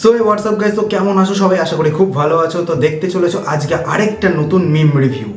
So এই WhatsApp guys তো কেমন আছো সবাই? আশা করি খুব ভালো আছো। তো দেখতে চলেছো আজকে আরেকটা নতুন মিম রিভিউ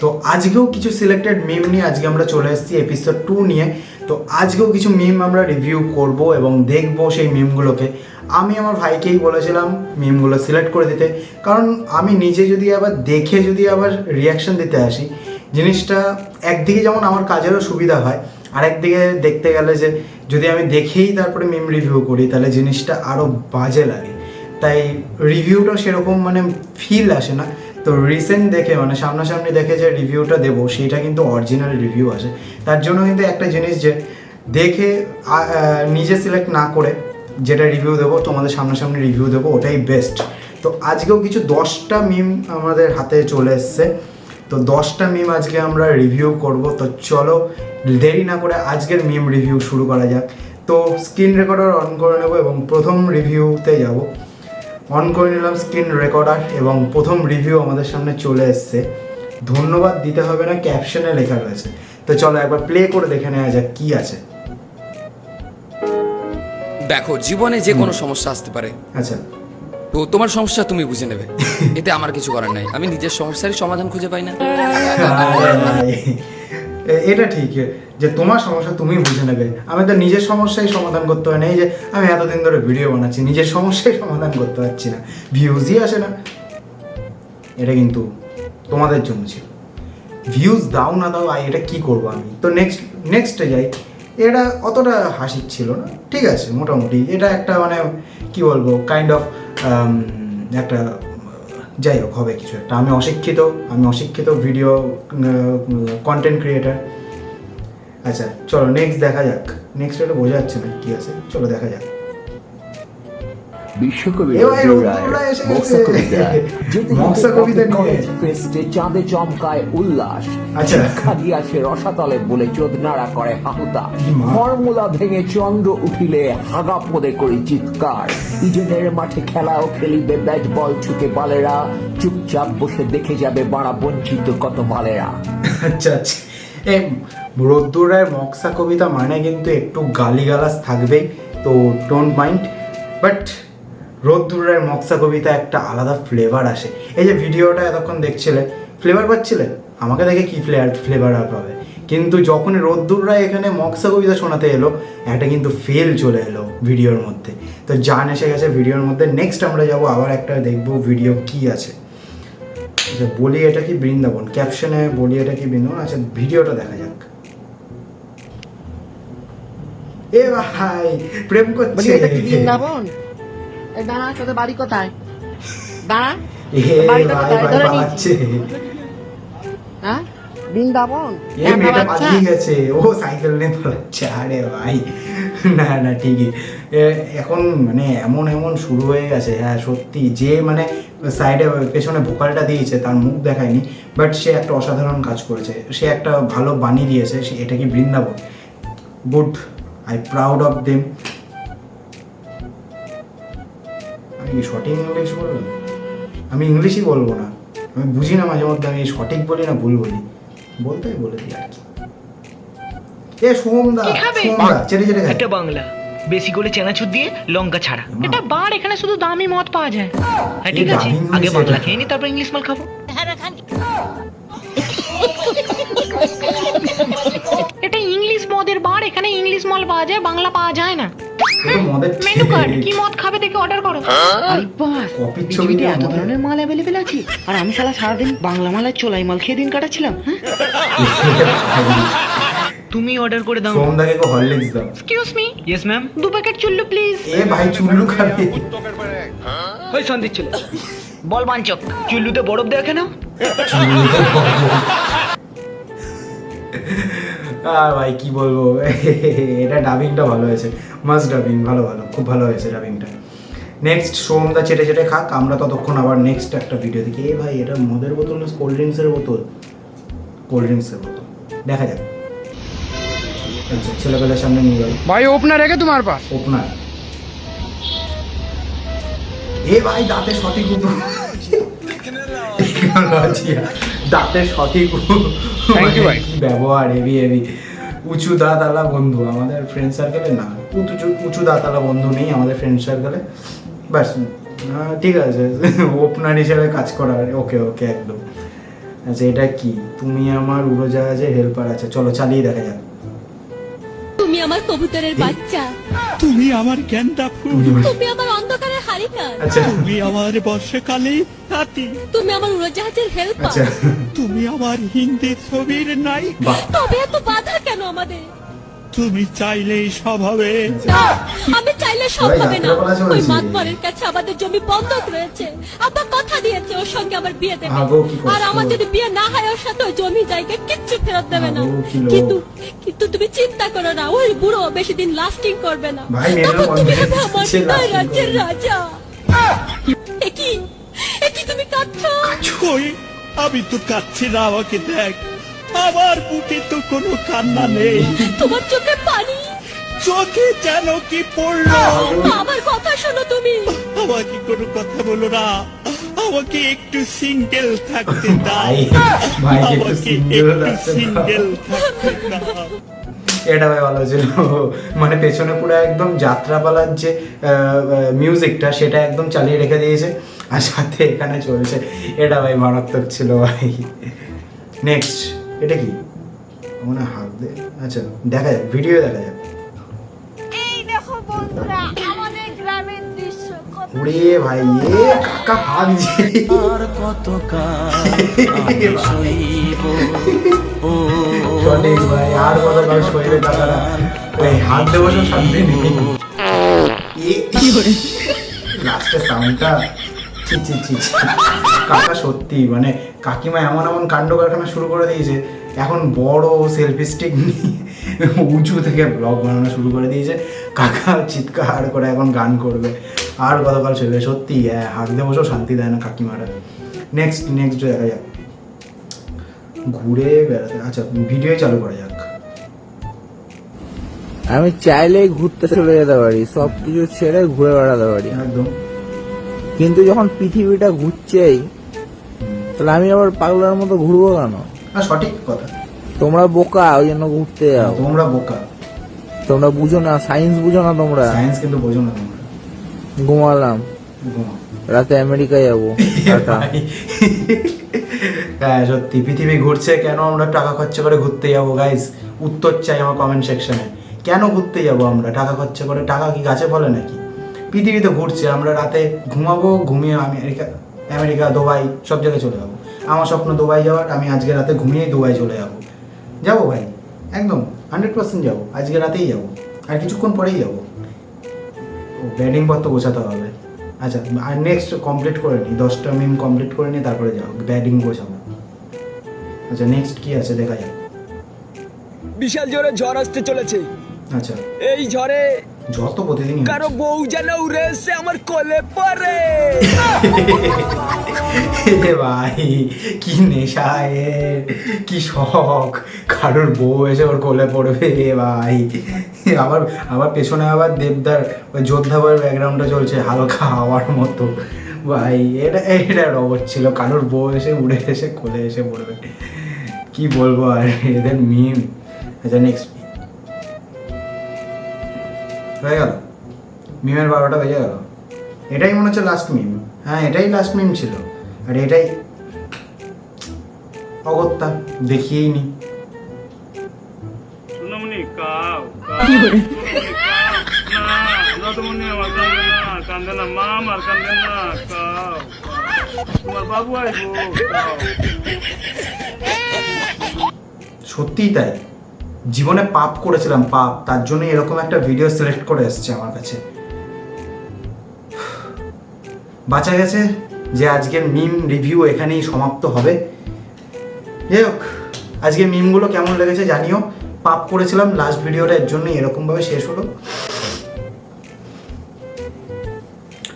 তো আজকেও কিছু সিলেক্টেড মিম নিয়ে আজকে আমরা চলে এসেছি এপিসোড টু নিয়ে। তো আজকেও কিছু মিম আমরা রিভিউ করব এবং দেখব সেই মিমগুলোকে আমি আমার ভাইকেই বলেছিলাম মিমগুলো সিলেক্ট করে দিতে। কারণ আমি নিজে যদি আবার দেখে যদি আবার রিয়াকশন দিতে আসি, জিনিসটা একদিকে যেমন আমার কাজেরও সুবিধা হয়, আরেকদিকে দেখতে গেলে যে যদি আমি দেখেই তারপরে মিম রিভিউ করি, তাহলে জিনিসটা আরও বাজে লাগে। তাই রিভিউটা সেরকম মানে ফিল আসে না। তো রিসেন্ট দেখে মানে সামনাসামনি দেখে যে রিভিউটা দেবো, সেইটা কিন্তু অরিজিনাল রিভিউ আসে। তার জন্য কিন্তু একটা জিনিস যে, দেখে নিজে সিলেক্ট না করে যেটা রিভিউ দেবো, তোমাদের সামনাসামনি রিভিউ দেবো, ওটাই বেস্ট তো আজকেও কিছু দশটা মিম আমাদের হাতে চলে এসছে। তো দশটা মিম আজকে আমরা রিভিউ করব। তো চলো দেরি না করে আজকের মিম রিভিউ শুরু করা যাক। তো স্ক্রিন রেকর্ডার অন করে নেব এবং প্রথম রিভিউতে যাব। অন করে নিলাম স্ক্রিন রেকর্ডার এবং প্রথম রিভিউ আমাদের সামনে চলে এসছে। ধন্যবাদ দিতে হবে না ক্যাপশনে লেখা রয়েছে। তো চলো একবার প্লে করে দেখে নেওয়া যাক কি আছে। দেখো জীবনে যে কোনো সমস্যা আসতে পারে। আচ্ছা। তো তোমার সমস্যা তুমি বুঝে নেবে। এতে আমার কিছু করার নাই। আমি নিজের সমস্যারই সমাধান খুঁজে পাই না। এটা ঠিক যে তোমার সমস্যা তুমি বুঝে নেবে। আমি তো নিজের সমস্যাই সমাধান করতে হয় না। এই যে আমি এতদিন ধরে ভিডিও বানাচ্ছি, নিজের সমস্যাই সমাধান করতে পারছি না। ভিউজই আসে না। এটা কিন্তু তোমাদের জন্য ছিল। ভিউজ দাও না দাও, আই, এটা কি করব আমি? তো নেক্সট নেক্সটে যাই। এটা অতটা হাসির ছিল না। ঠিক আছে, মোটামুটি। এটা একটা মানে কি বলব কাইন্ড অফ একটা যাই হোক, হবে কিছু একটা। আমি অশিক্ষিত আমি অশিক্ষিত ভিডিও কন্টেন্ট ক্রিয়েটার আচ্ছা চলো নেক্সট দেখা যাক। নেক্সট এটা বোঝা যাচ্ছে না কি আছে। চলো, দেখা যাক। বিশ্বকবি ফেস্টে চাঁদে চমকায় উল্লাস। আচ্ছা। শিক্ষা দিয়াছে রসাতলে বলে চোদনারা করে হাহুতা। ফর্মুলা ভেঙে চন্দ্র উঠিলে হাগা পদে করি চিৎকার। ইডেনের মাঠে খেলাও খেলিবে ব্যাট বল ছুকে বালেরা। চুপচাপ বসে দেখে যাবে বাড়া বঞ্চিত কত বালেরা। আচ্ছা আচ্ছা। এ রোদ্দুর রায়ের মক্সা কবিতা মানে কিন্তু একটু গালিগালাজ থাকবেই তো ডোন্ট মাইন্ড বাট রোদ্দুর রায়ের মক্সা কবিতা একটা আলাদা ফ্লেভার আসে। এই যে ভিডিওটা এতক্ষণ দেখছিলে ফ্লেভার পাচ্ছিলে? আমাকে দেখে কি ফ্লেভার ফ্লেভার আর পাবে? কিন্তু যখনই রোদ্দুর রায় এখানে মক্সা কবিতা শোনাতে এলো একটা কিন্তু ফেল চলে এলো ভিডিওর মধ্যে। তো জান এসে গেছে ভিডিওর মধ্যে। নেক্সট আমরা যাব আবার একটা দেখব ভিডিও কি আছে। আচ্ছা বলি এটা কি বৃন্দাবন? ক্যাপশনে বলি এটা কি বৃন্দাবন? আচ্ছা ভিডিওটা দেখা যাক। এ ভাই প্রেম করছে এটা কি বৃন্দাবন? দাঁড়া তোদের বাড়ি কোথায়? দাঁড়া বাড়িটা কোথায়? ধরে হ্যাঁ? বৃন্দাবন? এ মেয়েটা পালিয়ে গেছে। ও সাইকেল নিয়ে পালাচ্ছে। আরে ভাই। না না ঠিকই। এ, এখন মানে এমন এমন শুরু হয়ে গেছে। হ্যাঁ সত্যি। যে মানে সাইডে পেছনে ভোকালটা দিয়েছে তার মুখ দেখায়নি। বাট সে একটা অসাধারণ কাজ করেছে। সে একটা ভালো বানিয়ে দিয়েছে। সে এটা কি Vrindavan? Good I proud of them আমি কি সঠিক ইংলিশ বললাম আমি ইংলিশই বলব না। আমি বুঝি না মাঝে মধ্যে আমি সঠিক বলি না ভুল বলি। বলতেই বলে দিই আর কি। এ সোমদা সোমদা চেটে চেটে খাই এটা বাংলা। বেশি করে চেনাচুর দিয়ে লঙ্কা ছাড়া। এটা বার এখানে শুধু দামি মদ পাওয়া যায়। হ্যাঁ ঠিক আছে। আগে বাংলা খেয়ে নি তারপর ইংলিশ মাল খাব। এটা ইংলিশ মদের বার এখানে ইংলিশ মাল পাওয়া যায় বাংলা পাওয়া যায় না। মেনু কার্ড কি মদ খাবে দেখে অর্ডার করো। আরে বাস কপির ছবি এত ধরনের মাল অ্যাভেলেবেল আছে। আর আমি সারা সারাদিন বাংলা মালের চোলাই মাল খেয়ে দিন কাটাচ্ছিলাম হ্যাঁ? তুমি অর্ডার করে দাও। সোমদাকে কো হরলিক্স দাও। এক্সকিউজ মি ইয়েস ম্যাম দু প্যাকেট চুল্লু প্লিজ এ ভাই চুল্লু খাবে। ওই সন্দীপ বল বাঞ্চক চুল্লুতে বরফ দেওয়া কেন? আর ভাই কি বলব? এটা ডাবিংটা ভালো হয়েছে। মাস্ট ডাবিং ভালো ভালো খুব ভালো হয়েছে ডাবিংটা নেক্সট সোমদা চেটে চেটে খাক। আমরা ততক্ষণ আবার নেক্সট একটা ভিডিও দেখি। এ ভাই এটা মদের বোতল না কোল্ড ড্রিঙ্কসের বোতল? কোল্ড ড্রিঙ্কসের বোতল। দেখা যাক। আচ্ছা ছেলেবেলার সামনে নিয়ে গেল ভাই ওপেনার রেখে তোমার পাস ওপেনার এ ভাই দাঁতে সঠিক উপর লজিয়া, দাঁতের সঠিক মানে ব্যবহার হেভি হেভি উঁচু দাঁতালা বন্ধু আমাদের ফ্রেন্ড সার্কেলে না উঁচু উঁচু দাঁতালা বন্ধু নেই আমাদের ফ্রেন্ড সার্কেলে ব্যাস ঠিক আছে ওপেনার হিসেবে কাজ করার ওকে ওকে একদম। আচ্ছা এটা কি? তুমি আমার উড়োজাহাজে হেল্পার আছে চলো চালিয়ে দেখা যাক। আমার কবুতরের বাচ্চা। তুমি আমার গেন্দা ফুল তুমি আমার অন্ধকারের হারিকা আচ্ছা। তুমি আমার বর্ষাকালে হাতি। তুমি আমার উড়োজাহাজের হেল্পার। আচ্ছা। তুমি আমার হিন্দি ছবির নায়িকা। তবে এত বাধা কেন আমাদের? তুমি চাইলেই সব হবে। আমি চাইলে সব হবে না। ওই মাতবরের কাছে আমাদের জমি বন্ধক রয়েছে। আব্বা কথা দিয়েছে ওর সঙ্গে আমার বিয়ে দেবে। আর আমার যদি বিয়ে না হয় ওর সাথে ওই জমি জায়গা কিচ্ছু ফেরত দেবে না। কিন্তু কিন্তু তুমি চিন্তা করো না ওই বুড়ো বেশি দিন লাস্টিং করবে না। তখন তুমি হবে আমার রাজ্যের রাজা। একই একই তুমি কাঁদছো? কই আমি তো কাঁদছি না আমাকে দেখ। আমার বুকে তো কোনো কান্না নেই। তোমার চোখে পানি? চোখে যেন কি পড়ল? আমার কথা শোনো তুমি। আমাকে কোনো কথা বলো না? আমাকে একটু সিঙ্গেল থাকতে দাও। আমাকে সিঙ্গেল একটু সিঙ্গেল থাকতে দাও। এটা ভাই ভালো ছিল। মানে পেছনে পুরো একদম যাত্রাপালার যে মিউজিকটা সেটা একদম চালিয়ে রেখে দিয়েছে। আর সাথে এখানে চলছে। এটা ভাই মারাত্মক ছিল ভাই। নেক্সট এটা কি? মনে হাত দে আচ্ছা দেখা যাক ভিডিও দেখা যাক। এই দেখো বন্ধুরা আমাদের গ্রামের দৃশ্য কত ওরে ভাই এ কাকা হাগছে সঠিক ভাই আর কত কাজ সইবে কাকারা এই হাত দেবো শান্তি নেই। লাস্টের সাউন্ডটা ছি ছি ছি ছি। কাকা সত্যি মানে কাকিমা এমন এমন কাণ্ড কারখানা শুরু করে দিয়েছে এখন বড় সেলফি স্টিক নিয়ে উঁচু থেকে ব্লগ বানানো শুরু করে দিয়েছে। কাকা চিৎকার করে এখন গান করবে। আর গতকাল চলবে সত্যি হ্যাঁ হাত দিয়ে বসেও শান্তি দেয় না কাকিমারা। নেক্সট নেক্সট দেখা যাক। ঘুরে বেড়াতে আচ্ছা ভিডিও চালু করা যাক। আমি চাইলেই ঘুরতে চলে যেতে পারি সব কিছু ছেড়ে ঘুরে বেড়াতে পারি। একদম। কিন্তু যখন পৃথিবীটা ঘুরছেই তাহলে আমি আবার পাগলার মতো ঘুরবো কেন? সঠিক কথা। তোমরা বোকা ওই জন্য ঘুরতে যাও। তোমরা বোকা। তোমরা বুঝো না সায়েন্স বুঝো না তোমরা? সায়েন্স কিন্তু বোঝো না তোমরা। ঘুমালাম। রাতে আমেরিকায় যাব হ্যাঁ সত্যি পৃথিবী ঘুরছে কেন আমরা টাকা খরচা করে ঘুরতে যাব গাইস উত্তর চাই আমার কমেন্ট সেকশনে কেন ঘুরতে যাব আমরা? টাকা খরচা করে টাকা কি গাছে ফলে নাকি? পৃথিবীতে ঘুরছে আমরা রাতে ঘুমাবো ঘুমিয়ে আমেরিকা আমেরিকা দুবাই সব জায়গায় চলে যাব। আমার স্বপ্ন দুবাই যাওয়ার আমি আজকে রাতে ঘুমিয়েই দুবাই চলে যাব। যাব ভাই একদম হান্ড্রেড পার্সেন্ট যাব আজকে রাতেই যাব আর কিছুক্ষণ পরেই যাব। ও ব্যাটিং পত্র গোছাতে হবে। আচ্ছা আর নেক্সট কমপ্লিট করে নিই দশটা মিম কমপ্লিট করে নিই তারপরে যাও ব্যাটিং গোছাবো। আচ্ছা নেক্সট কি আছে দেখা যাক। বিশাল জোরে ঝড় আসতে চলেছে। আচ্ছা। এই ঝড়ে যত প্রতিদিনই কারও বউ যেন উড়ে এসে আমার কোলে পড়ে। এ ভাই কি নেশা কি শখ। কারোর বউ এসে ওর কোলে পড়বে এ ভাই। আবার আবার পেছনে আবার দেবদার ওই যোদ্ধা বইয়ের ব্যাকগ্রাউন্ডটা চলছে হালকা হাওয়ার মতো। ভাই এটা এটা রবট ছিল। কারোর বউ এসে উড়ে এসে কোলে এসে পড়বে। কি বলব আর এদের মিম আচ্ছা নেক্সট হয়ে গেল। মিমের বারোটা বেজে গেল। এটাই মনে হচ্ছে লাস্ট মিম হ্যাঁ এটাই লাস্ট মিম ছিল। আর এটাই অগত্যা দেখিয়েই নি। সত্যিই তাই। জীবনে পাপ করেছিলাম, পাপ। তার জন্য এরকম একটা ভিডিও সিলেক্ট করে এসছে আমার কাছে। বাঁচা গেছে যে আজকের মিম রিভিউ এখানেই সমাপ্ত হবে। যাই হোক আজকে মিমগুলো কেমন লেগেছে জানিও। পাপ করেছিলাম লাস্ট ভিডিওটা এর জন্যই এরকমভাবে শেষ হলো।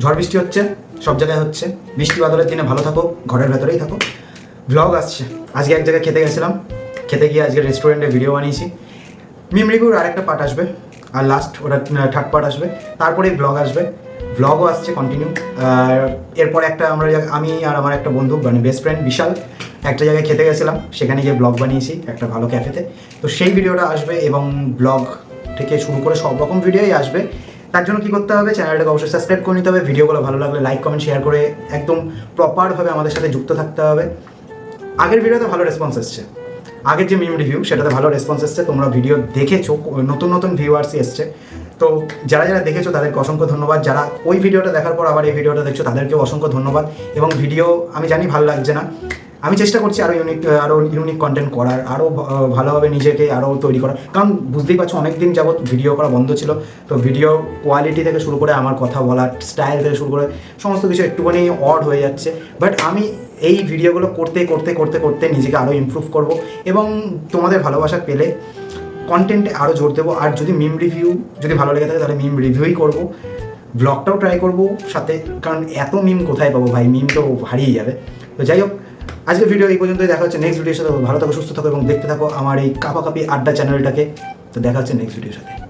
ঝড় বৃষ্টি হচ্ছে, সব জায়গায় হচ্ছে। বৃষ্টি বাদলের দিনে ভালো থাকো, ঘরের ভেতরেই থাকো। ব্লগ আসছে, আজকে এক জায়গায় খেতে গেছিলাম। খেতে গিয়ে আজকে রেস্টুরেন্টে ভিডিও বানিয়েছি। মিম রিভিউর আরেকটা পার্ট আসবে, আর লাস্ট ওটা থার্ড পার্ট আসবে। তারপরেই ব্লগ আসবে। ব্লগও আসছে কন্টিনিউ আর এরপর একটা আমরা আমি আর আমার একটা বন্ধু মানে বেস্ট ফ্রেন্ড বিশাল, একটা জায়গায় খেতে গেছিলাম। সেখানে গিয়ে ব্লগ বানিয়েছি, একটা ভালো ক্যাফেতে তো সেই ভিডিওটা আসবে এবং ব্লগ থেকে শুরু করে সব রকম ভিডিওই আসবে। তার জন্য কী করতে হবে চ্যানেলটাকে অবশ্যই সাবস্ক্রাইব করে নিতে হবে। ভিডিওগুলো ভালো লাগলে লাইক কমেন্ট শেয়ার করে একদম প্রপারভাবে আমাদের সাথে যুক্ত থাকতে হবে। আগের ভিডিওতে ভালো রেসপন্স এসছে। আগের যে মিম রিভিউ সেটাতে ভালো রেসপন্স এসছে, তোমরা ভিডিও দেখেছ, নতুন নতুন ভিউয়ার্স এসছে। তো যারা যারা দেখেছ, তাদেরকে অসংখ্য ধন্যবাদ। যারা ওই ভিডিওটা দেখার পর আবার এই ভিডিওটা দেখছ, তাদেরকেও অসংখ্য ধন্যবাদ। এবং ভিডিও আমি জানি ভালো লাগছে না। আমি চেষ্টা করছি আরও ইউনিক আরও ইউনিক কন্টেন্ট করার আরও ভালোভাবে নিজেকে আরও তৈরি করার। কারণ বুঝতেই পারছ অনেক দিন যাবত ভিডিও করা বন্ধ ছিল। তো ভিডিও কোয়ালিটি থেকে শুরু করে আমার কথা বলার স্টাইল থেকে শুরু করে সমস্ত কিছু একটুখানি অড হয়ে যাচ্ছে। বাট আমি এই ভিডিওগুলো করতে করতে করতে করতে নিজেকে আরও ইমপ্রুভ করব এবং তোমাদের ভালোবাসা পেলে কন্টেন্টে আরও জোর দেবো। আর যদি মিম রিভিউ যদি ভালো লেগে থাকে, তাহলে মিম রিভিউই করব। ব্লগটাও ট্রাই করব সাথে, কারণ এত মিম কোথায় পাবো ভাই? মিম তো হারিয়ে যাবে। তো যাই হোক, আজকের ভিডিও এই পর্যন্তই। দেখা হচ্ছে নেক্সট ভিডিওর সাথে। ভালো থাকো, সুস্থ থাকো এবং দেখতে থাকো আমার এই কাপাকাপি আড্ডা চ্যানেলটাকে তো দেখা হচ্ছে নেক্সট ভিডিওর সাথে।